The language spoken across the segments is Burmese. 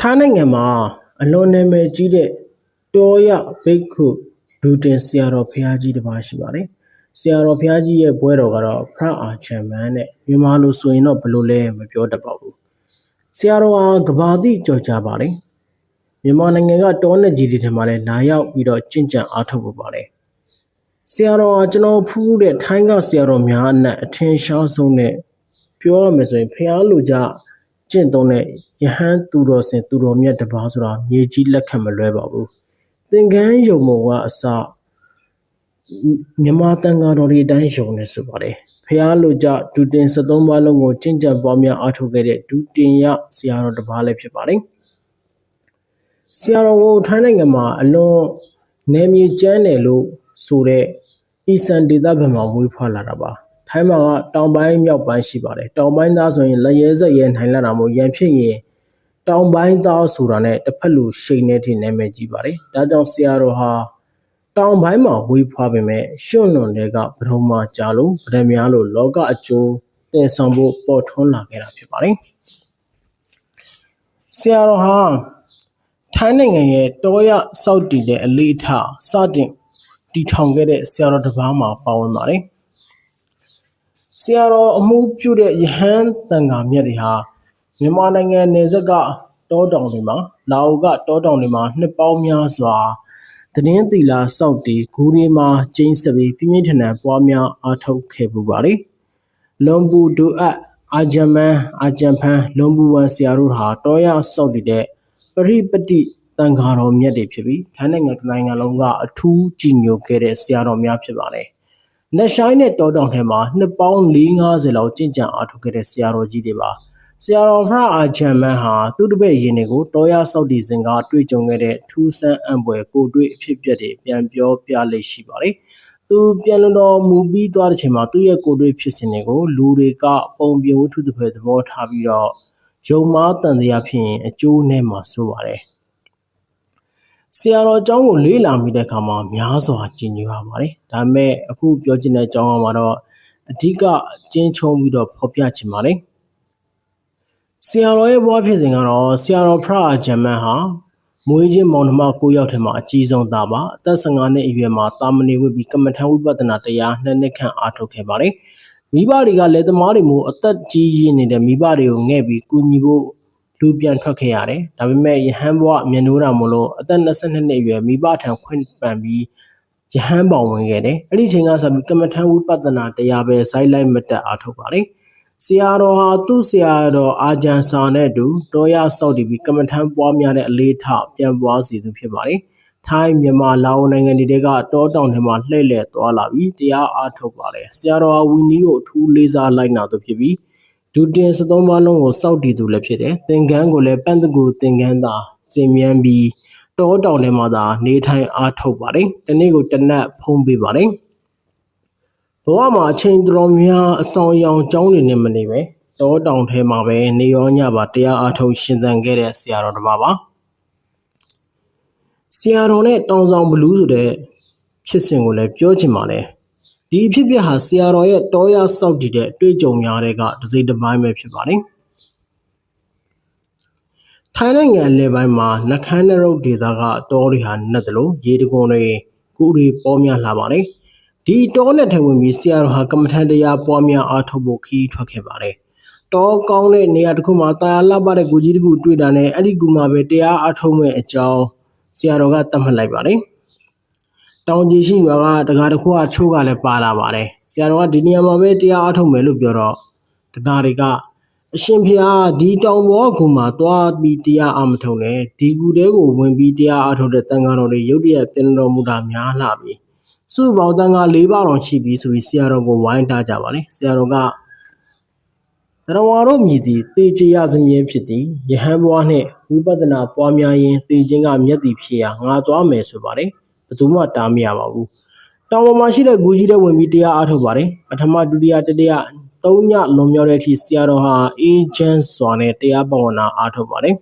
ထိုင်းနိုင်ငံမှာအလွန်နာမည်ကြီးတဲ့တောရဘိက္ခုဒူတင်ဆရာတော်ဘုရားကြီးတစ်ပါးရှိပါတယ်။ဆရာတော်ဘုရားကြီးရဲ့ဘွဲတော်ကတော့ဖရအာချမ်မန်နဲ့မြန်မာလိုဆိုရင်တော့ဘယ်လိုလဲမပြောတတ်ပါဘူး။ဆရာတော်ဟာကဘာတိကြော်ကြပါတယ်။မြန်မာနိုင်ငံကတောနဲ့ကြီးတွေထဲမှာလည်းလာရောက်ပြီးတော့ကျင့်ကြံအားထုတ်ဖို့ပါတယ်။ဆရာတော်ဟာကျွန်တော်ဖူးတဲ့ထိုင်းကဆရာတော်များအနက်အထင်ရှားဆုံးနဲ့ပြောရမယ်ဆိုရင်ဖះလူကြ ကျင့်သုံးတဲ့ယဟန်သူတော်စင်သူတော်မြတ်တစ်ပါးဆိုတာမြေကြီးလက်ခံမလွဲပါဘူးသင်္ကန်းယုံမောကအစမြမတန်ဃာတော်တွေအတိုင်းယုံနေဆိုပါတယ်ဖះလူကြဒုတင်73ပါးလုံးကိုကျင့်ကြံပွားများအားထုတ်ခဲ့တဲ့ဒုတင်ရဆရာတော်တစ်ပါးလည်းဖြစ်ပါတယ်ဆရာတော်ကိုထိုင်းနိုင်ငံမှာအလွန်နယ်မြေကျန်းတယ်လို့ဆိုတဲ့အီဆန်ဒေသဘက်မှာဝေးဖွာလာတာပါ ထိုင်းမှာကတောင်ပိုင်းမြောက်ပိုင်းရှိပါတယ်တောင်ပိုင်းသားဆိုရင်လက်ရဲစက်ရဲနိုင်လာတာမို့ရန်ဖြစ်ရင်တောင်ပိုင်းသားဆိုတာနဲ့တစ်ဖက်လူရှိန်နေတဲ့နာမည်ကြီးပါတယ်ဒါကြောင့်ဆရာတော်ဟာတောင်ပိုင်းမှာဝေးဖွာပေမဲ့ရွှွန့်လွန်တွေကဗဒုံမာကြာလို့ဗဒံများလို့လောကအကျိုးတည်ဆောင်ဖို့ပေါ်ထွန်းလာခဲ့တာဖြစ်ပါတယ်ဆရာတော်ဟာထိုင်းနိုင်ငံရဲ့တောရစောက်တည်တဲ့အလေးထားစတင်တည်ထောင်ခဲ့တဲ့ဆရာတော်တစ်ပါးမှာပါဝင်ပါတယ် ဆရာတော်အမှုပြုတဲ့ယဟန်တန်ဃာမြတ်တွေဟာမြန်မာနိုင်ငံနယ်စပ်ကတောတောင်တွေမှာလာအိုကတောတောင်တွေမှာနှစ်ပေါင်းများစွာသတင်းသီလာစောက်တီဂူရီမှာကျင်းစပြီးပြင်းပြင်းထန်ထန်ပွားများအားထုတ်ခဲ့ပူပါလေလွန်ပူဒူအပ်အာဂျမန်အာဂျမ်ဖန်လွန်ပူဝန်ဆရာတို့ဟာတောရစောက်တည်တဲ့ပရိပတိတန်ဃာတော်မြတ်တွေဖြစ်ပြီးထိုင်းနိုင်ငံတစ်နိုင်ငံလုံးကအထူးကြည်ညိုခဲ့တဲ့ဆရာတော်များဖြစ်ပါတယ်။ လက်ရှိုင်းနဲ့တောတောင်ထဲမှာနှစ်ပေါင်း450လောက်ကျင့်ကြံအားထုတ်ခဲ့တဲ့ဆရာတော်ကြီးတွေပါ။ဆရာတော်ဖရအာချမ်မန်ဟာသူ့တပည့်ရင်တွေကိုတောရစောက်တည်စဉ်ကတွေ့ကြုံခဲ့တဲ့ထူးဆန်းအံ့ဖွယ်ကိုတွေ့အဖြစ်အပျက်တွေပြန်ပြောပြလိမ့်ရှိပါတယ်။သူပြန်လည်တော်မူပြီးသွားတဲ့ချိန်မှာသူ့ရဲ့ကိုယ်တွေ့ဖြစ်စဉ်တွေကိုလူတွေကပုံပြင်ဝတ္ထုတစ်ဖက်သဘောထားပြီးတော့ယုံမားတန်တရားဖြစ်ရင်အကျိုးနဲ့မှာဆိုပါတယ် ဆရာတော်အကြောင်းကိုလေးလာမိတဲ့အခါမှာများစွာကြည်ညိုရပါတယ်ဒါပေမဲ့အခုပြောချင်တဲ့အကြောင်းကမှာတော့အဓိကအကျဉ်းချုံပြီးတော့ဖော်ပြချင်ပါတယ်ဆရာတော်ရဲ့ဘဝဖြစ်စဉ်ကတော့ဆရာတော်ဖရအာဂျမန်ဟာမွေးချင်းမောင်နှမ၉ယောက်ထဲမှာအကြီးဆုံးသားပါအသက်15နှစ်အရွယ်မှာတာမဏေဝိပြီးကမ္မထံဝိပဿနာတရားနှစ်နှစ်ခန့်အားထုတ်ခဲ့ပါတယ်မိဘတွေကလည်းသမားတွေမျိုးအသက်ကြီးရင်းနေတဲ့မိဘတွေကိုငဲ့ပြီးကူညီဖို့ လူပြန်ထွက်ခဲ့ရတယ်ဒါပေမဲ့ယဟန်ဘဝမြင်နိုးတာမလို့အသက်22နှစ်အရွယ်မိဘထံခွင့်ပန်ပြီးယဟန်ပေါင်ဝင်ခဲ့တယ်အဲ့ဒီချိန်ကစပြီးကမ္မထံဝိပဿနာတရားပဲဇိုင်းလိုက်မတက်အားထုတ်ပါတယ်ဆရာတော်ဟာသူ့ဆရာတော်အာဂျန်ဆာနဲ့အတူတောရဆောက်တည်ပြီးကမ္မထံပွားများတဲ့အလေးထားပြန်ပွားစီသူဖြစ်ပါတယ်ထိုင်းမြန်မာလာအိုနိုင်ငံတွေကတောတောင်ထဲမှာလှည့်လည်သွားလာပြီးတရားအားထုတ်ပါတယ်ဆရာတော်ဟာဝီနီကိုအထူးလေးစားလိုက်နာသူဖြစ်ပြီး ဒုတင်73ပါးလုံးကိုစောက်တည်သူလည်းဖြစ်တယ်သင်္ကန်းကိုလည်းပန့်တကူသင်္ကန်းသာစင်မြန်းပြီးတောတောင်ထဲမှာသာနေထိုင်အားထုတ်ပါတယ်တနေ့ကိုတနက်ဖုံးပေးပါတယ်ဘဝမှာအချိန်တော်များအဆောင်အယောင်ကျောင်းတွေနဲ့မနေပဲတောတောင်ထဲမှာပဲနေရောညပါတရားအားထုတ်ရှင်သန်ခဲ့တဲ့ဆရာတော်တစ်ပါးပါဆရာတော်နဲ့တောင်ဆောင်ဘလူးဆိုတဲ့ဖြစ်စဉ်ကိုလည်းပြောချင်ပါတယ် ဒီအဖြစ်အပျက်ဟာဆရာတော်ရဲ့တောရစောက်တည်တဲ့အတွေ့အကြုံများတဲ့ကတစ်စိတ်တစ်ပိုင်းပဲဖြစ်ပါတယ်ထိုင်းနိုင်ငံအလယ်ပိုင်းမှာနှခမ်းနရုပ်ဒေသကတောတွေဟာနှက်တယ်လို့ရေတကွန်တွေကိုတွေပေါ်များလာပါတယ်ဒီတောနဲ့ထဝင်ပြီးဆရာတော်ဟာကမ္မထန်တရားပွားများအားထုတ်ဖို့ခီးထွက်ခဲ့ပါတယ်တောကောင်းတဲ့နေရာတစ်ခုမှာတာယာလှပတဲ့ကိုကြီးတစ်ခုတွေ့တာနဲ့အဲ့ဒီကူမှာပဲတရားအားထုတ်မဲ့အကြောင်းဆရာတော်ကသတ်မှတ်လိုက်ပါတယ် တောင်ကြီးရှိရွာကတကားတစ်ခုကချိုးကလည်းပါလာပါတယ်ဆရာတော်ကဒီနေရာမှာပဲတရားအားထုတ်မယ်လို့ပြောတော့တကားတွေကအရှင်ဖျားဒီတောင်ပေါ်ကူမှာသွားပြီးတရားအားမထုတ်နဲ့ဒီကူတဲကိုဝင်ပြီးတရားအားထုတ်တဲ့တန်ဃာတော်တွေရုတ်တရက်ပြင်တော်မူတာများလာပြီစုပေါင်းတန်ဃာ၄ပါးတော်ရှိပြီဆိုပြီးဆရာတော်ကိုဝိုင်းတားကြပါလေဆရာတော်ကတရဝါတို့မြည်သည်တေချရစမြဲဖြစ်သည်ယဟန်ဘွားနှင့်ဝိပဿနာပွားများရင်တေခြင်းကမျက်တည်ဖြစ်ရာငါသွားမယ်ဆိုပါတယ်ဘယ် သူမှတားမရပါဘူးတောင်ပေါ်မှာရှိတဲ့ဂူကြီးတဲ့ဝင်ပြီးတရားအားထုတ်ပါတယ်ပထမဒုတိယတတိယသုံးညလွန်မြောက်တဲ့အထိဆရာတော်ဟာအေးချမ်းစွာနဲ့တရားပဝနာအားထုတ်ပါတယ်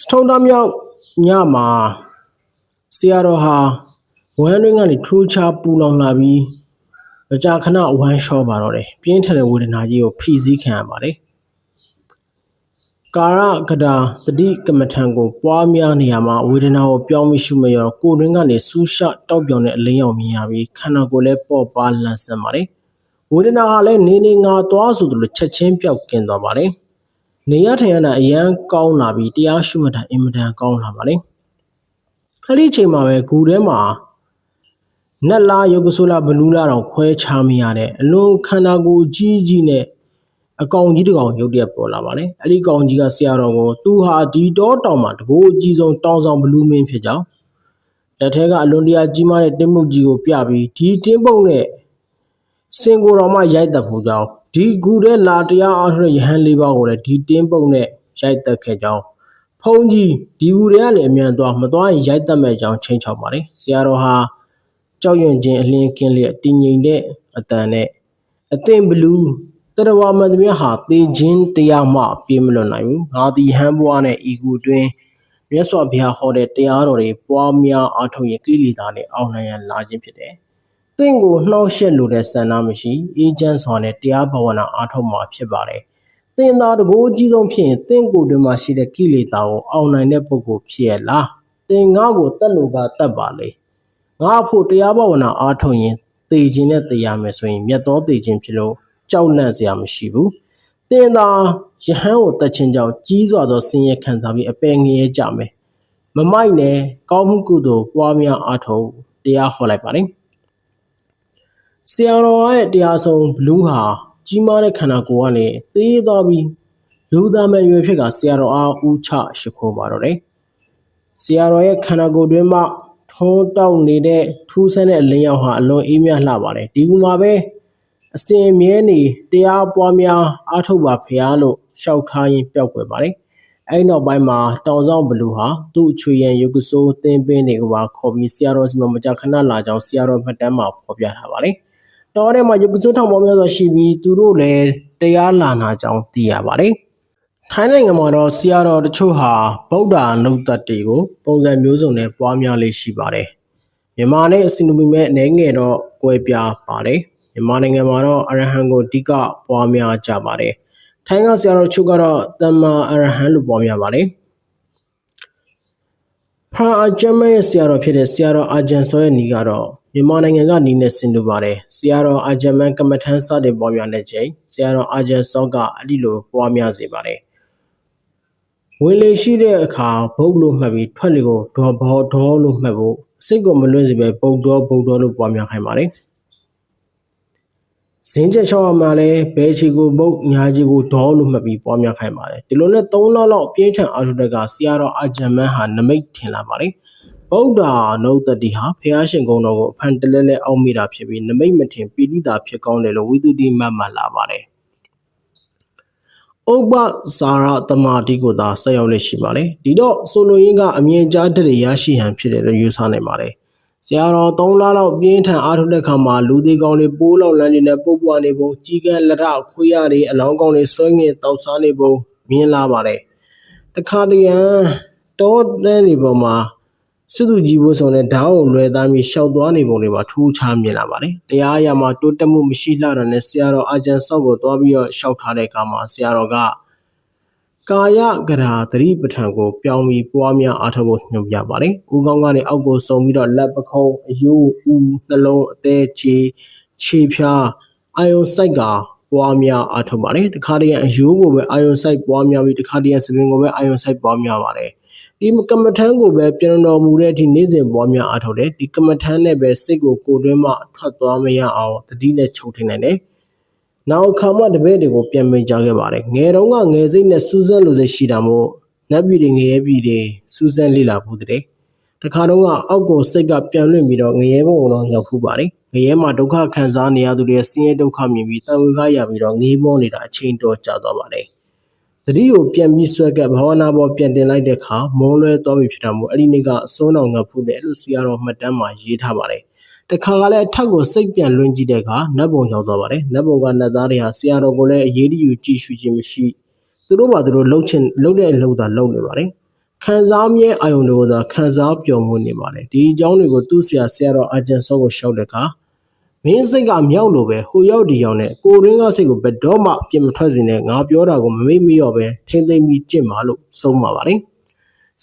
စထုံတော်မြောက်ညမှာဆရာတော်ဟာဝမ်းတွင်းကနေထူးခြားပူလောင်လာပြီးမကြာခဏဝမ်းလျှောပါတော့တယ်ပြင်းထန်တဲ့ဝေဒနာကြီးကိုဖိစီးခံရပါတယ် ကကာရကတာတတိကမ္မထံကိုပွားများနေရမှာဝေဒနာကိုပြောင်းပြီးရှုမရောကိုယ်တွင်းကနေဆူးရှတောက်ပြောင်တဲ့အလင်းရောင်မြင်ရပြီးခန္ဓာကိုယ်လည်းပေါ့ပါလန့်ဆန်းပါတယ်ဝေဒနာဟာလည်းနေနေငါသွားဆိုသလိုချက်ချင်းပြောက်ကင်းသွားပါတယ်နေရထိုင်ရတာအရန်ကောင်းလာပြီးတရားရှုမှတ်တာအင်မတန်ကောင်းလာပါတယ်အဲ့ဒီအချိန်မှာပဲဂူထဲမှာနတ်လားယုတ်ကဆိုလာဘလူးလာတောင်ခွဲခြားမရတဲ့အလွန်ခန္ဓာကိုယ်ကြီးကြီးနဲ့ အကောင်ကြီးတစ်ကောင်ရုပ်တရက်ပေါ်လာပါတယ်အဲ့ဒီကောင်ကြီးကဆရာတော်ကိုသူဟာဒီတော့တောင်မှာတကိုးအကြီးဆုံးတောင်ဆောင်ဘလူးမင်းဖြစ်ကြောင်းလက်ထဲကအလွန်တရာကြီးမားတဲ့တင်းမှုကြီးကိုပြပြီးဒီတင်းပုံနဲ့စင်ကိုတော်မှရိုက်တက်ဖို့ကြောင်းဒီဂူထဲလာတရားအားထုတ်တဲ့ယဟန်လေးပါးကိုလည်းဒီတင်းပုံနဲ့ရိုက်တက်ခဲ့ကြောင်းဖုံးကြီးဒီဂူထဲကနေအမြန်သွားမသွားရင်ရိုက်တက်မဲ့ကြောင်းချိန်ချောက်ပါတယ်ဆရာတော်ဟာကြောက်ရွံ့ခြင်းအလင်းကင်းလျက်တည်ငြိမ်တဲ့အတန်နဲ့အသင်ဘလူး တရဝမန်သမီးဟာသေခြင်းတရားမှပြေးမလွတ်နိုင်ဘူးငါသည်ဟန်ဘွားနဲ့ဤကူတွင်မြတ်စွာဘုရားဟောတဲ့တရားတော်တွေပွားများအားထုတ်ရင်ကိလေသာတွေအောင်နိုင်ရန်လာခြင်းဖြစ်တယ်။သင်ကိုနှောက်ယှက်လိုတဲ့ဆန္ဒမရှိအေဂျင့်စွာနဲ့တရားဘဝနာအားထုတ်မှာဖြစ်ပါတယ်။သင်သာတကိုးအကြီးဆုံးဖြစ်ရင်သင်ကိုယ်တွင်မှရှိတဲ့ကိလေသာကိုအောင်နိုင်တဲ့ပုဂ္ဂိုလ်ဖြစ်ရလား။သင်ငါ့ကိုတတ်လို့ကတတ်ပါလေ။ငါဖို့တရားဘဝနာအားထုတ်ရင်သေခြင်းနဲ့တရားမယ်ဆိုရင်မြတ်သောသေခြင်းဖြစ်လို့ ကြောက်လန့်စရာမရှိဘူး။တင်သာယဟန်ကိုတတ်ခြင်းကြောင့်ကြီးစွာသောဆင်းရဲခံစားပြီးအပယ်ငရဲကြမယ်။မမိုက်နဲ့ကောင်းမှုကုသိုလ်ပွားများအားထုတ်တရားဟောလိုက်ပါလိမ့်။ဆရာတော်ရဲ့တရားဆုံးဘလူးဟာကြီးမားတဲ့ခန္ဓာကိုယ်ကနေသေးသွားပြီးလူသားမဲ့ရွယ်ဖြစ်ကဆရာတော်အားဦးချရှိခိုးပါတော့တယ်။ဆရာတော်ရဲ့ခန္ဓာကိုယ်တွင်မှထုံးတောက်နေတဲ့ထူးဆန်းတဲ့အလင်းရောက်ဟာအလွန်အေးမြလှပါတယ်။ဒီကူမှာပဲ အစဉ်မြဲနေတရားပွားများအားထုတ်ပါဖရားလို့ရှောက်ထားရင်းပျောက်ကွယ်ပါတယ်။အဲဒီနောက်ပိုင်းမှာတောင်ဆောင်ဘလူဟာသူ့အချွေရန်ယုတ်ကဆိုးသင်ပင်းတွေကိုပါခေါ်ပြီးဆရာတော်စီမမကြခဏလာကြောင်းဆရာတော်မှတ်တမ်းမှာဖော်ပြထားပါတယ်။တော်ထဲမှာယုတ်ကဆိုးထောင်ပေါ်များစွာရှိပြီးသူတို့လည်းတရားလာနာကြောင်းသိရပါတယ်။ထိုင်းနိုင်ငံမှာတော့ဆရာတော်တချို့ဟာဗုဒ္ဓနုတ်တတွေကိုပုံစံမျိုးစုံနဲ့ပွားများလေးရှိပါတယ်။မြန်မာနဲ့အစင်နူမီမဲ့အနေငယ်တော့ကွဲပြားပါတယ်။ မြန်မာနိုင်ငံမှာတော့အရဟံကိုအဓိကပွားများကြပါတယ်။ထိုင်းကဆရာတော်ချုပ်ကတော့တမ္မာအရဟံလို့ပွားများပါတယ်။ဖာအကျမ်းရဲ့ဆရာတော်ဖြစ်တဲ့ဆရာတော်အာဂျန်စောရဲ့ညီကတော့မြန်မာနိုင်ငံကညီနဲ့ဆင်တူပါတယ်။ဆရာတော်အာဂျန်မန်ကမ္မထမ်းစတင်ပွားများတဲ့ချိန်ဆရာတော်အာဂျန်စောကအလိလိုပွားများစေပါတယ်။ဝင်လေရှိတဲ့အခါဘုတ်လို့မှတ်ပြီးထွက်လေကိုဒေါ်ဘောဒေါ်လို့မှတ်ဖို့စိတ်ကိုမလွင့်စေပဲဘုတ်တော်ဘုတ်တော်လို့ပွားများခိုင်းပါတယ်။ ဇင်းချက်ချောင်းမှာလည်းဘဲချီကိုမုတ်ညာချီကိုဒေါလို့မှတ်ပြီးပွားများခိုင်းပါတယ်ဒီလိုနဲ့3လလောက်ပြင်းထန်အာထုတက်ကဆရာတော်အာဂျမန်ဟာနမိတ်ထင်လာပါတယ်ဗုဒ္ဓနုတ္တိဟာဖះရှင်ကုံတော်ကိုအဖန်တလဲလဲအောက်မိတာဖြစ်ပြီးနမိတ်မထင်ပိဋိတာဖြစ်ကောင်းတယ်လို့ဝိသုတိမတ်မှတ်လာပါတယ်ဥပ္ပဇာရတမာတိကိုသာဆက်ရောက်လက်ရှိပါတယ်ဒီတော့ဆိုလိုရင်းကအမြင်ကြားတဲ့ရရှိဟန်ဖြစ်တယ်လို့ယူဆနိုင်ပါတယ် ဆရာတော်၃လလောက်ပြင်းထန်အားထုတ်တဲ့ခါမှာလူသေးကောင်းတွေပိုးလောက်လန်းနေနဲ့ပုတ်ပွားနေပုံကြီးကန်းလက်ရခွေးရတွေအလောင်းကောင်းတွေဆွဲငင်တောက်စားနေပုံမြင်လာပါတယ်တခါတရံတောတဲနေပုံမှာစစ်သူကြီးဘိုးဆောင်တဲ့ဓာတ်ကိုလွယ်သားပြီးရှောက်သွားနေပုံတွေပါထူးခြားမြင်လာပါတယ်တရားရမှာတိုးတက်မှုမရှိလှတာနဲ့ဆရာတော်အာဂျန်ဆော့ကိုသွားပြီးတော့ရှောက်ထားတဲ့အခါမှာဆရာတော်က ကာယကရာသတိပဋ္ဌာန်ကိုပြောင်းပြီးပွားများအားထုတ်ဖို့ညွှန်ပြပါတယ်။ဦးကောင်းကနေအောက်ကိုစုံပြီးတော့လက်ပခုံးအယိုးဦးနှလုံးအသေးခြေခြေဖြားအာယုံစိုက်ကပွားများအားထုတ်ပါတယ်။တခါတည်းအယိုးကိုပဲအာယုံစိုက်ပွားများပြီးတခါတည်းစပင်ကိုပဲအာယုံစိုက်ပွားများပါတယ်။ဒီကမ္မထမ်းကိုပဲပြန်တော်မူတဲ့အထိနေ့စဉ်ပွားများအားထုတ်တယ်။ဒီကမ္မထမ်းနဲ့ပဲစိတ်ကိုကိုယ်တွင်းမှထွက်သွားမရအောင်တတိနဲ့ချုပ်ထိန်နိုင်တယ်။ နောက်ခါမှတပည့်တွေကိုပြန်မိန်ကြခဲ့ပါတယ်ငယ်တုန်းကငယ်စိတ်နဲ့စူးစမ်းလိုစိတ်ရှိတာမို့နတ်ပြည်တွေငရဲပြည်တွေစူးစမ်းလေ့လာဖို့တဲ့တခါတော့ကအောက်ကိုစိတ်ကပြန်လွင့်ပြီးတော့ငရဲဘုံတော့ရောက်ဖူးပါတယ်ငရဲမှာဒုက္ခခံစားနေရသူတွေဆင်းရဲဒုက္ခမြင်ပြီးတန်ဝေခရပြီးတော့ငေးမောနေတာအချိန်တော်ကြာသွားပါတယ်သတိကိုပြန်ပြီးဆွဲကပ်ဘာဝနာပေါ်ပြန်တင်လိုက်တဲ့အခါမုန်းလွဲသွားပြီဖြစ်တာမို့အဲ့ဒီနေ့ကအစိုးတော်ငါဖူးတယ်လို့ဆရာတော်မှတ်တမ်းမှာရေးထားပါတယ် တခါကလည်းအထက်ကိုစိတ်ပြန်လွင်ကြည့်တဲ့အခါနတ်ဘုံရောက်သွားပါတယ်နတ်ဘုံကနတ်သားတွေဟာဆရာတော်ကိုလည်းအရေးတယူကြည့်ရှုခြင်းမရှိသူတို့ဘာသူတို့လှုပ်ချင်လှုပ်တဲ့အလုပ်သာလုပ်နေပါတယ်ခံစားမြဲအာယုံတွေကိုသာခံစားပျော်မွေ့နေပါတယ်ဒီအကြောင်းတွေကိုသူ့ဆရာဆရာတော်အာဂျန်ဆောကိုရှောက်တဲ့အခါမမင်းစိတ်ကမြောက်လို့ပဲဟိုရောက်ဒီရောက်နဲ့ကိုရင်းကစိတ်ကိုဘယ်တော့မှပြင်မထွက်စင်နဲ့ငါပြောတာကိုမမေ့မလျော့ပဲထိမ့်သိမ့်ပြီးကြင့်ပါလို့ဆုံးပါပါတယ်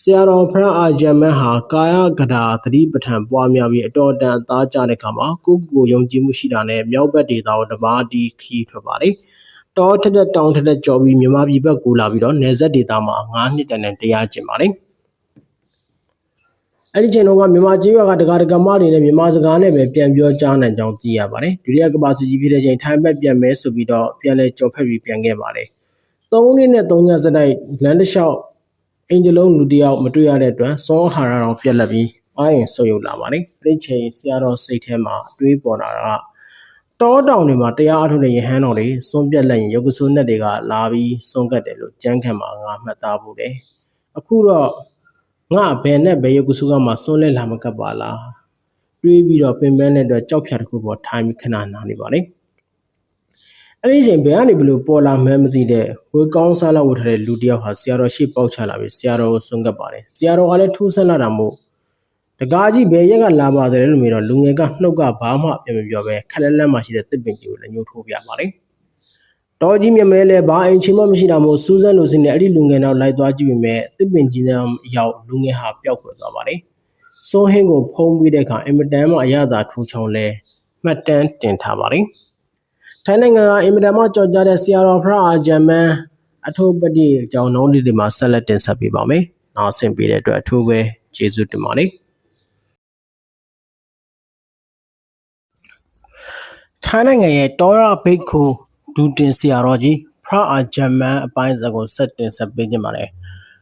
ဆရာတော်ဖရန့်အာဂျမန်ဟာကာယကတာသတိပဋ္ဌာန်ပွားများပြီးအတော်တန်အသားကျတဲ့ခါမှာကိုယ့်ကိုယ်ယုံကြည်မှုရှိတာနဲ့မြောက်ဘက်ဒေသကိုတပါးတီခီးထွက်ပါတယ်တောထက်တဲ့တောင်ထက်တဲ့ကြော်ပြီးမြန်မာပြည်ဘက်ကူလာပြီးတော့နေဆက်ဒေသမှာ9နှစ်တန်နဲ့တရားကျင့်ပါတယ်အဲ့ဒီချိန်တုန်းကမြန်မာကျေးရွာကတက္ကရာကမတွေနဲ့မြန်မာစကားနဲ့ပဲပြန်ပြောကြားနိုင်ကြောင်းသိရပါတယ်ဒုတိယကမ္ဘာစစ်ကြီးဖြစ်တဲ့ချိန်ထိုင်းဘက်ပြန်မဲဆိုပြီးတော့ပြန်လဲကြော်ဖက်ပြီးပြန်ခဲ့ပါတယ်၃နှစ်နဲ့၃ညစတိုက်လမ်းတစ်လျှောက် အင်ဂျလုံးလူတစ်ယောက်မတွေ့ရတဲ့အတွက်စောဟာရတော်ပြက်လက်ပြီးအားရင်ဆုပ်ယုပ်လာပါတယ်အဲ့ဒီချိန်ဆရာတော်စိတ်ထဲမှာအတွေးပေါ်လာတာကတောတောင်တွေမှာတရားအထုတ်တဲ့ယဟန်တော်တွေစွန့်ပြက်လိုက်ရင်ရုပ်ကဆိုးနဲ့တွေကလာပြီးစွန့်ကတ်တယ်လို့ကြမ်းခံမှာငါမှတ်သားဖို့တယ်အခုတော့ငါဘယ်နဲ့ဘယ်ရုပ်ကဆိုးကမှစွန့်လဲလာမကပ်ပါလားတွေးပြီးတော့ပင်ပန်းတဲ့အတွက်ကြောက်ဖြာတစ်ခုပေါ်ထိုင်ပြီးခဏနာနေပါလေ အဲ့ဒီအချိန်ဘယ်ကနေဘလို့ပေါ်လာမှန်းမသိတဲ့ဝေကောင်းစားလောက်ဝတ်ထားတဲ့လူတစ်ယောက်ဟာဆရာတော်ရှေ့ပေါက်ချလာပြီးဆရာတော်ကိုစွန့်ကပ်ပါတယ်ဆရာတော်ကလည်းထူးဆန်းလာတာမို့တကားကြီးဘယ်ရက်ကလာပါတယ်လို့မြင်တော့လူငယ်ကနှုတ်ကဘာမှပြန်မပြောပဲခက်လက်လက်မှရှိတဲ့တစ်ပင်ကြီးကိုလည်းညှို့ထိုးပြပါတယ်တော်ကြီးမြမဲလဲဘာအင်ချင်မှမရှိတာမို့စူးစမ်းလို့စင်းနဲ့အဲ့ဒီလူငယ်နောက်လိုက်သွားကြည့်ပေမဲ့တစ်ပင်ကြီးနဲ့ရောက်လူငယ်ဟာပျောက်ကွယ်သွားပါတယ်စိုးဟင်းကိုဖုံးပြီးတဲ့အခါအင်မတန်မှအရသာထူချောင်းလဲမှတ်တမ်းတင်ထားပါတယ် ထိုင်းနိုင်ငံကအင်မတန်မှကြော်ကြားတဲ့ဆီယာရောဖရာအာဂျမန်အထုပ်ပတိအကြောင်းနှုံးလေးတွေမှာဆက်လက်တင်ဆက်ပေးပါမယ်။နောက်ဆင်ပေးတဲ့အတွက်အထူးပဲကျေးဇူးတင်ပါတယ်။ထိုင်းနိုင်ငံရဲ့တောရဘိတ်ခုဒူတင်ဆီယာရောကြီးဖရာအာဂျမန်အပိုင်းစကိုဆက်တင်ဆက်ပေးကြပါမယ်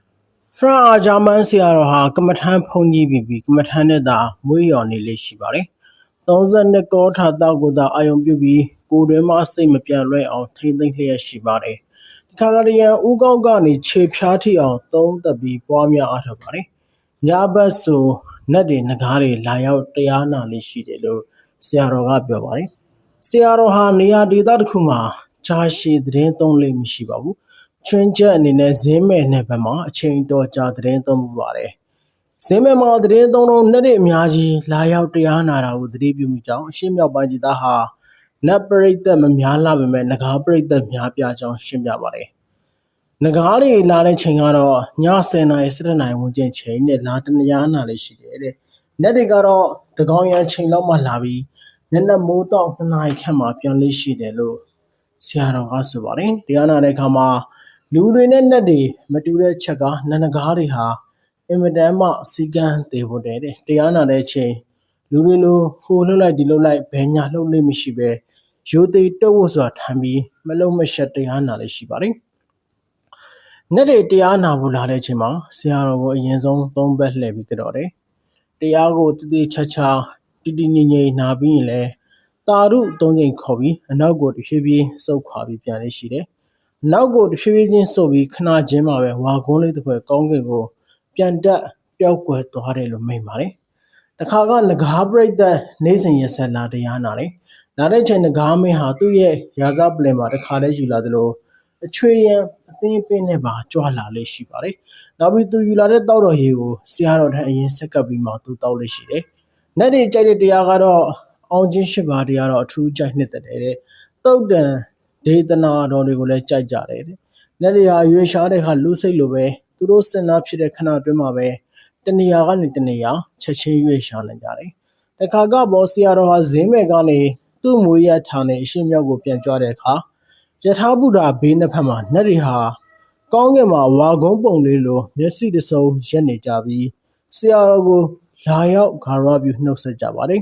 ။ဖရာအာဂျမန်ဆီယာရောဟာကမ္မထမ်းဖုန်ကြီးပြီးပြီးကမ္မထမ်းနဲ့သာမွေးလျော်နေလေးရှိပါတယ်။32ကောထာတောက်ကိုသာအာယုံပြုပြီး ကိုယ်တွင်မှစိတ်မပြတ်လွဲအောင်ထိမ့်သိမ့်လျက်ရှိပါတယ်။ဒီခါကရယံဥကောက်ကနေခြေဖြားထိအောင်သုံးသက်ပြီးပွားများအားထုတ်ပါတယ်။ညဘက်ဆိုနတ်တွေငကားတွေလာရောက်တရားနာလေးရှိတယ်လို့ဆရာတော်ကပြောပါတယ်။ဆရာတော်ဟာနေရာဒေသတစ်ခုမှာဂျာရှည်သတင်းသုံးလေးမရှိပါဘူး။ချွင်းချက်အနေနဲ့ဇင်းမဲ့နဲ့ဘက်မှာအချိန်တော်ကြာသတင်းသုံးမှုပါတယ်။ဇင်းမဲ့မှာသတင်းသုံးတော့နှစ်တွေအများကြီးလာရောက်တရားနာတာကိုသတိပြုမိကြောင်းအရှင်းမြောက်ပိုင်းဒေသဟာ နတ်ပရိသတ်မများလာပေမဲ့ငကားပရိသတ်များပြားကြောင်းရှင်းပြပါတယ်။ငကားတွေလာတဲ့ချိန်ကတော့ည10:00နာရီ17:00နာရီဝန်းကျင်ချိန်နဲ့လာတနရားနာလေးရှိတယ်တဲ့။နတ်တွေကတော့တကောင်ရန်ချိန်လောက်မှလာပြီးနက်နက်မိုးတော့2နာရီခန့်မှပြန်လေးရှိတယ်လို့ဆရာတော်ကဆိုပါတယ်။တရားနာတဲ့အခါမှာလူတွေနဲ့နတ်တွေမတူတဲ့ချက်ကနန္ဒကားတွေဟာအင်မတန်မှစီကံသေးဖို့တဲ့တရားနာတဲ့ချိန်လူတွေလိုဟိုလှုပ်လိုက်ဒီလှုပ်လိုက်ဘယ်ညာလှုပ်လို့မရှိပဲ ရိုသေတုတ်ဝတ်စွာထမ်းပြီးမလုံးမရှက်တရားနာလည်းရှိပါတယ်။နေ့တွေတရားနာဖို့လာတဲ့အချိန်မှာဆရာတော်ကိုအရင်ဆုံးသုံးဘက်လှည့်ပြီးကြတော့တယ်။တရားကိုတည်တည်ချာချာတည်တည်ငြိမ်ငြိမ်နာပြီးရင်လည်းတာရုသုံးချိန်ခေါ်ပြီးအနောက်ကိုတဖြည်းဖြည်းစုပ်ခွာပြီးပြန်လေးရှိတယ်။နောက်ကိုတဖြည်းဖြည်းချင်းစုပ်ပြီးခဏချင်းမှာပဲဝါကုန်းလေးတစ်ဖွဲကောင်းကင်ကိုပြန်တက်ပျောက်ကွယ်သွားတယ်လို့မိန့်ပါတယ်။တခါကငကားပရိသတ်နေစဉ်ရဆက်လာတရားနာတယ် လာတဲ့ချိန်ငကားမင်းဟာသူ့ရဲ့ရာဇပလင်မှာတခါတည်းယူလာသလိုအချွေရန်အသင်းပင်းနဲ့ပါကြွလာလေးရှိပါတယ်။နောက်ပြီးသူယူလာတဲ့တောက်တော်ရေကိုဆရာတော်ထံအရင်ဆက်ကပ်ပြီးမှသူတောက်လေးရှိတယ်။နတ်တွေကြိုက်တဲ့တရားကတော့အောင်ချင်းရှိပါတရားတော့အထူးကြိုက်နှစ်သက်တယ်တဲ့။တုတ်တန်ဒေသနာတော်တွေကိုလည်းကြိုက်ကြတယ်တဲ့။နတ်တွေဟာရွေရှားတဲ့ခါလူစိတ်လိုပဲသူတို့စင်နာဖြစ်တဲ့ခဏအတွင်းမှာပဲတနေရာကနေတနေရာချက်ချင်းရွေရှားနိုင်ကြတယ်။တခါကဘောဆရာတော်ဟာဇင်းမဲ့ကနေ သူ့မွေးရထားနေအရှိမြောက်ကိုပြန်ကြွတဲ့အခါယထာဘုရားဘေးနှစ်ဖက်မှာနတ်တွေဟာကောင်းကင်မှာဝါကုန်းပုံလေးလိုမျက်စိတစုံရက်နေကြပြီးဆရာတော်ကိုလာရောက်ဂါရဝပြုနှုတ်ဆက်ကြပါတယ်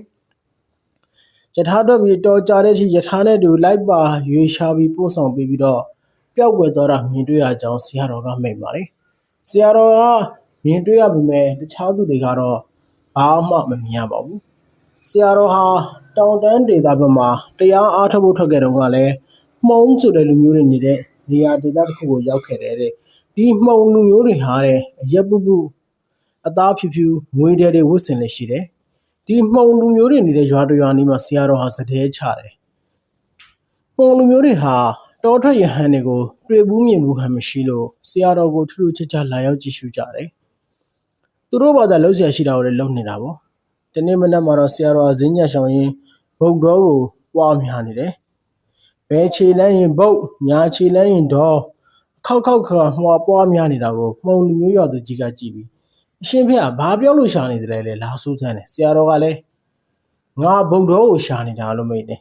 ယထာတော့ပြီးတော်ကြတဲ့အထိယထာနဲ့တူလိုက်ပါရွေရှာပြီးပို့ဆောင်ပေးပြီးတော့ပျောက်ကွယ်သွားတာမြင်တွေ့ရကြောင်းဆရာတော်ကမိန့်ပါတယ်ဆရာတော်ကမြင်တွေ့ရပေမဲ့တခြားသူတွေကတော့ဘာမှမမြင်ရပါဘူး ဆရာတော်ဟာတောင်တန်းဒေသဘက်မှာတရားအားထုတ်ဖို့ထွက်ခဲ့တော့ကလည်းမှုံဆိုတဲ့လူမျိုးတွေနေတဲ့နေရာဒေသတစ်ခုကိုရောက်ခဲ့တယ်တဲ့ဒီမှုံလူမျိုးတွေဟာတဲ့အရက်ပုပုအသားဖြူဖြူငွေတဲ့တွေဝတ်ဆင်လက်ရှိတယ်ဒီမှုံလူမျိုးတွေနေတဲ့ရွာတရွာနီးမှာဆရာတော်ဟာစတဲ့ချတယ်မှုံလူမျိုးတွေဟာတောထွက်ရဟန်းတွေကိုတွေ့ဘူးမြင်ဘူးခံမရှိလို့ဆရာတော်ကိုထူးထူးခြားခြားလာရောက်ကြည့်ရှုကြတယ်သူတို့ဘာသာလှုပ်ရှားရှိတာကိုလည်းလုပ်နေတာပေါ့ ဒီနေ့မနက်မှာတော့ဆရာတော်အဇင်းညရှောင်းရင်ဗုဒ္ဓကိုပွားများနေတယ်ဘယ်ခြေလန်းရင်ဘုတ်ညာခြေလန်းရင်ဒေါ်ခောက်ခောက်ခါမှွာပွားများနေတာကိုမှုံလူမျိုးရွာသူကြီးကကြည့်ပြီးအရှင်ဖေကဘာပြောလို့ရှာနေတယ်လဲလေလာဆူးစမ်းတယ်ဆရာတော်ကလည်းငါဗုဒ္ဓကိုရှာနေတာလို့မိတ်တယ်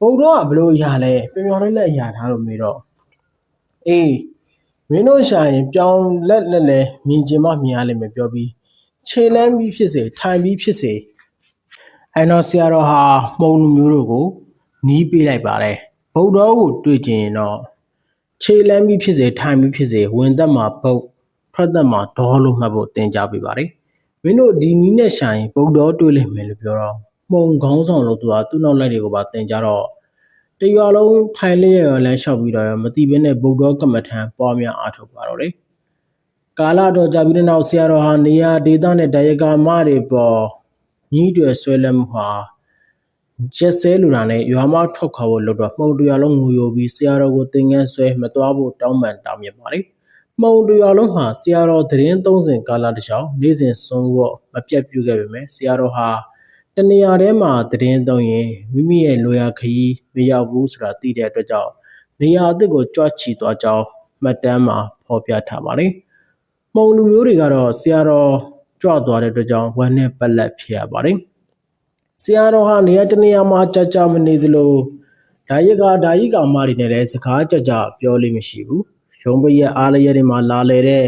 ဗုဒ္ဓကဘလို့ရလဲပြောင်ပြောင်လေးလက်ရထားလို့မေးတော့အေးမင်းတို့ရှာရင်ပြောင်းလက်လက်လဲမြင်ချင်မှမြင်ရလိမ့်မယ်ပြောပြီး ခြေလန်းပြီးဖြစ်စေထိုင်ပြီးဖြစ်စေအဲ့တော့ဆရာတော်ဟာမှုံလူမျိုးတို့ကိုနီးပေးလိုက်ပါတယ်ဗုဒ္ဓကိုတွေ့ကျင်ရင်တော့ခြေလန်းပြီးဖြစ်စေထိုင်ပြီးဖြစ်စေဝင်သက်မှာပုတ်ထွက်သက်မှာဒေါ်လို့မှတ်ဖို့တင် जा ပေးပါတယ်မင်းတို့ဒီနီးနဲ့ရှာရင်ဗုဒ္ဓတွေ့လိမ့်မယ်လို့ပြောတော့မှုံခေါင်းဆောင်လို့သူကသူ့နောက်လိုက်တွေကိုပါတင် जा တော့တရွာလုံးထိုင်လျက်ရောလမ်းလျှောက်ပြီးတော့မတိဘဲနဲ့ဗုဒ္ဓကမ္မထံပွားများအားထုတ်ပါတော့တယ် ကာလတော်ကြာပြီးတဲ့နောက်ဆရာတော်ဟာနေရာဒေသနဲ့တရားကာမတွေပေါ်ညီးတွေဆွဲလက်မှုဟာချက်ဆဲလူတာနဲ့ရွာမထွက်ခွာဖို့လို့တော့မှုံတရွာလုံးငိုယိုပြီးဆရာတော်ကိုသင်ငန်းဆွဲမသွားဖို့တောင်းပန်တောင်းမြင်ပါလေမှုံတရွာလုံးဟာဆရာတော်သတင်း30ကာလတစ်ချောင်းနေ့စဉ်စွန်ဝတ်မပြတ်ပြုခဲ့ပေမဲ့ဆရာတော်ဟာတနေရာထဲမှာသတင်းသုံးရင်မိမိရဲ့လိုရာခရီးမရောက်ဘူးဆိုတာသိတဲ့အတွက်ကြောင့်နေရာအသစ်ကိုကြွချီသွားကြောင်းမှတ်တမ်းမှာဖော်ပြထားပါတယ်။ မှုံလူမျိုးတွေကတော့ဆရာတော်ကြွသွားတဲ့အတွက်ကြောင့်ဝမ်းနဲ့ပက်လက်ဖြစ်ရပါတယ်။ဆရာတော်ဟာနေရာတနေရာမှာကြာကြာမနေသလိုဓာယကဓာယိကာမတွေနဲ့လည်းစကားကြကြပြောလို့မရှိဘူး။ရုံးပရက်အားလျက်တွေမှာလာလေတဲ့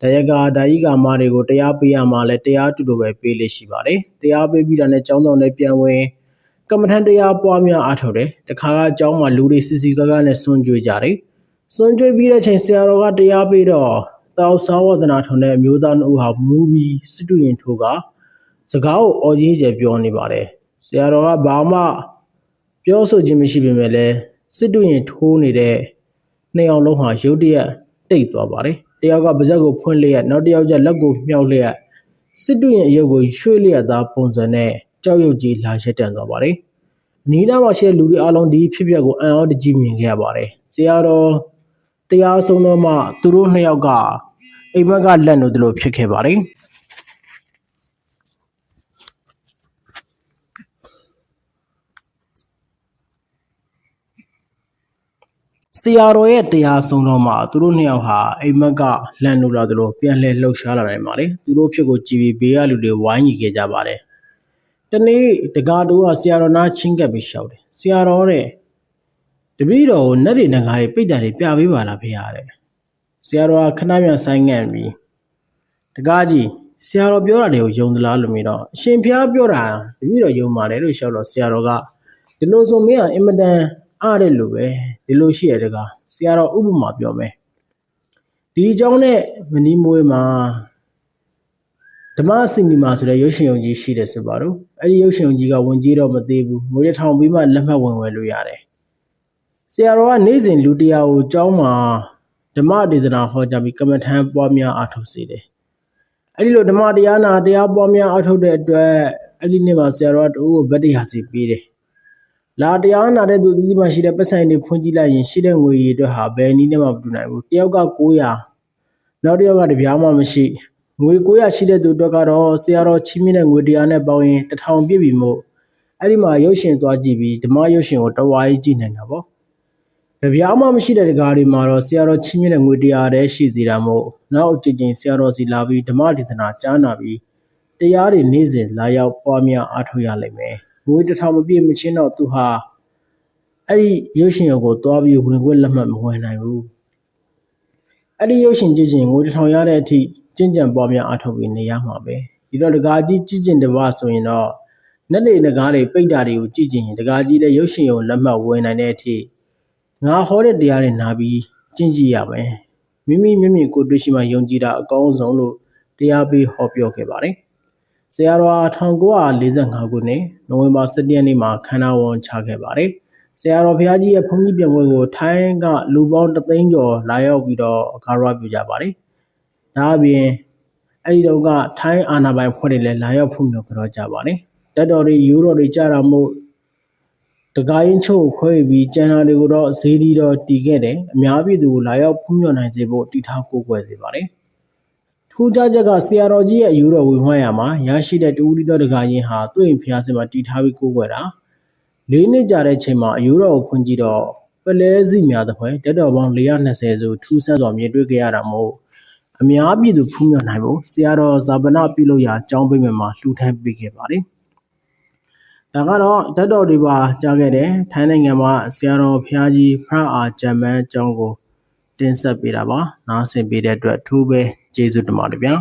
ဓာယကဓာယိကာမတွေကိုတရားပေးရမှာလဲတရားတူတူပဲပေးလို့ရှိပါတယ်။တရားပေးပြီးတာနဲ့ကျောင်းတော်နဲ့ပြန်ဝင်ကမ္မထန်တရားပွားများအားထုတ်တယ်။တခါကအကျောင်းမှာလူတွေစီစီကားကားနဲ့စွန့်ကြွေကြတယ်။စွန့်ကြွေပြီးတဲ့ချိန်ဆရာတော်ကတရားပေးတော့ တောက်ဆောဝဒနာထုံတဲ့အမျိုးသားနှုတ်ဟာမူပြီးစစ်တူရင်ထိုးကစကားကိုအော်ကြီးကျယ်ပြောနေပါတယ်။ဆရာတော်ကဘာမှပြောဆိုခြင်းမရှိပေမဲ့လည်းစစ်တူရင်ထိုးနေတဲ့နှစ်ယောက်လုံးဟာရုတ်တရက်တိတ်သွားပါတယ်။တယောက်ကပါဇက်ကိုဖွင့်လျက်နောက်တစ်ယောက်ကလက်ကိုမြှောက်လျက်စစ်တူရင်အယုတ်ကိုရွှေ့လျက်သားပုံစံနဲ့ကြောက်ရွံ့ကြီးလာရက်တန်သွားပါတယ်။နီးနားမှာရှိတဲ့လူတွေအလုံးဒီဖြစ်ပျက်ကိုအံ့ဩတကြီးမြင်ခဲ့ရပါတယ်။ဆရာတော်တရားဆုံးတော့မှသူတို့နှစ်ယောက်က အိမ်မက်ကလက်နိုးသလိုဖြစ်ခဲ့ပါတယ်။ဆရာတော်ရဲ့တရားဆုံးတော့မှသူတို့နှစ်ယောက်ဟာအိမ်မက်ကလန့်လို့လာသလိုပြန်လှည့်လှုပ်ရှားလာနိုင်ပါလေသူတို့ဖြစ်ကိုကြည်ပြီးဘေးကလူတွေဝိုင်းညီခဲ့ကြပါတယ်တနေ့တကားတူကဆရာတော်နာချင်းကပ်ပြီးရှောက်တယ်ဆရာတော်တဲ့တပည့်တော်ကိုနတ်တွေနဂါတွေပိတ်တာတွေပြပေးပါလားဖေရတယ် ဆရာတော်ကခဏမြန်ဆိုင်ငံ့ပြီးတကားကြီးဆရာတော်ပြောတာတွေကိုယုံသလားလို့မေးတော့အရှင်ဖျားပြောတာတပည့်တော်ယုံပါတယ်လို့ရှောက်တော့ဆရာတော်ကဒီလိုဆိုမင်းကအင်မတန်အားတဲ့လူပဲဒီလိုရှိရတဲ့ကဆရာတော်ဥပမာပြောမယ်ဒီအကြောင်းနဲ့မနီးမွေးမှာဓမ္မစင်နီမာဆိုတဲ့ရုပ်ရှင်ရုံကြီးရှိတယ်ဆိုပါတော့အဲ့ဒီရုပ်ရှင်ရုံကြီးကဝင်ကြီးတော့မသေးဘူးငွေထောင်ပြီးမှလက်မှတ်ဝင်ဝယ်လို့ရတယ်ဆရာတော်ကနေ့စဉ်လူတရားကိုကျောင်းမှာ ဓမ္မဒေသနာဟောကြားပြီးကမ္မထံပွားများအားထုတ်စေတယ်အဲ့ဒီလိုဓမ္မတရားနာတရားပွားများအားထုတ်တဲ့အတွက်အဲ့ဒီနေ့မှာဆရာတော်ကတူကိုဗတ္တိဟာစီပေးတယ်လာတရားနာတဲ့သူဒီဒီမှာရှိတဲ့ပတ်ဆိုင်တွေဖွင့်ကြည့်လိုက်ရင်ရှိတဲ့ငွေရည်အတွက်ဟာဘယ်နည်းနဲ့မှမတူနိုင်ဘူးတယောက်က900နောက်တစ်ယောက်ကတပြားမှမရှိငွေ900ရှိတဲ့သူအတွက်ကတော့ဆရာတော်ချင်းမြင့်တဲ့ငွေတရားနဲ့ပေါင်းရင်1000ပြည့်ပြီမို့အဲ့ဒီမှာရုပ်ရှင်သွားကြည့်ပြီးဓမ္မရုပ်ရှင်ကိုတဝါးကြီးကြည့်နိုင်တာပေါ့ တပြားမှမရှိတဲ့တကားတွေမှာတော့ဆရာတော်ချင်းမြင့်တဲ့ငွေတရားတည်းရှိသေးတာမို့နောက်အကြိမ်ကြိမ်ဆရာတော်စီလာပြီးဓမ္မဒေသနာကြားနာပြီးတရားတွေနေ့စဉ်လာရောက်ပွားများအားထုတ်ရလိမ့်မယ်ငွေတစ်ထောင်မပြည့်မချင်းတော့သူဟာအဲ့ဒီရုပ်ရှင်ရုံကိုသွားပြီးဝင်ခွင့်လက်မှတ်မဝင်နိုင်ဘူးအဲ့ဒီရုပ်ရှင်ကြည့်ချင်းငွေတစ်ထောင်ရတဲ့အထိကျင့်ကြံပွားများအားထုတ်ပြီးနေရမှာပဲဒီတော့ဒကာကြီးကြည့်ကျင်တပါဆိုရင်တော့နက်လေနဂါးတွေပိတ်တာတွေကိုကြည့်ကျင်ရင်ဒကာကြီးလည်းရုပ်ရှင်ရုံလက်မှတ်ဝင်နိုင်တဲ့အထိ ငါဟောတဲ့တရားတွေနာပြီးကျင့်ကြည့်ရမယ်မိမိမျက်မြင်ကိုယ်တွေ့ရှိမှယုံကြည်တာအကောင်းဆုံးလို့တရားပေးဟောပြောခဲ့ပါတယ်ဆရာတော်1945ခုနှစ်နိုဝင်ဘာ17ရက်နေ့မှာခန္ဓာဝန်ချခဲ့ပါတယ်။ဆရာတော်ဘုရားကြီးရဲ့ဘုန်းကြီးပြန်ပွဲကိုထိုင်းကလူပေါင်းတသိန်းကျော်လာရောက်ပြီးတော့အခါရပြုကြပါတယ်။ဒါအပြင်အဲဒီတော့ကထိုင်းအာဏာပိုင်ဖွဲ့တွေလည်းလာရောက်ဖွင့်ပြကြတော့ကြပါတယ်။တက်တော်တွေယူတော်တွေကြတာမို့ တကားရင်ချို့ခွဲပြီးကျန်တာတွေကိုတော့ဈေးဒီတော့တီးခဲ့တယ်။အများပြည်သူကိုလာရောက်ဖွင့်ပြနိုင်စေဖို့တည်ထားကိုးကွယ်စေပါတယ်။ထူးခြားချက်ကဆရာတော်ကြီးရဲ့အယူတော်ဝင်ဝှက်ရမှာရရှိတဲ့တူဦးဒီတော်တကာရင်ဟာသူ့ရင်ဖျားစင်မှာတီထားပြီးကိုးကွယ်တာလေးနှစ်ကြာတဲ့ချိန်မှာအယူတော်ကိုခွင့်ကြည့်တော့ပလဲစီများတဲ့ဖွဲတက်တော်ပေါင်း420စုထူးဆန်းစွာမြင်တွေ့ကြရတာမို့အများပြည်သူဖူးမြော်နိုင်ဖို့ဆရာတော်ဇာပနပြုလုပ်ရာအကြောင်းပေးမယ်မှာလှူထမ်းပေးခဲ့ပါတယ် ဒါကတော့ဓာတ်တော်တွေပါကြားခဲ့တယ်ထိုင်းနိုင်ငံမှာဆရာတော်ဖျားကြီးဖရအာဂျမန်အကြောင်းကိုတင်ဆက်ပေးတာပါနားဆင်ပေးတဲ့အတွက်အထူးပဲကျေးဇူးတင်ပါတယ်ဗျာ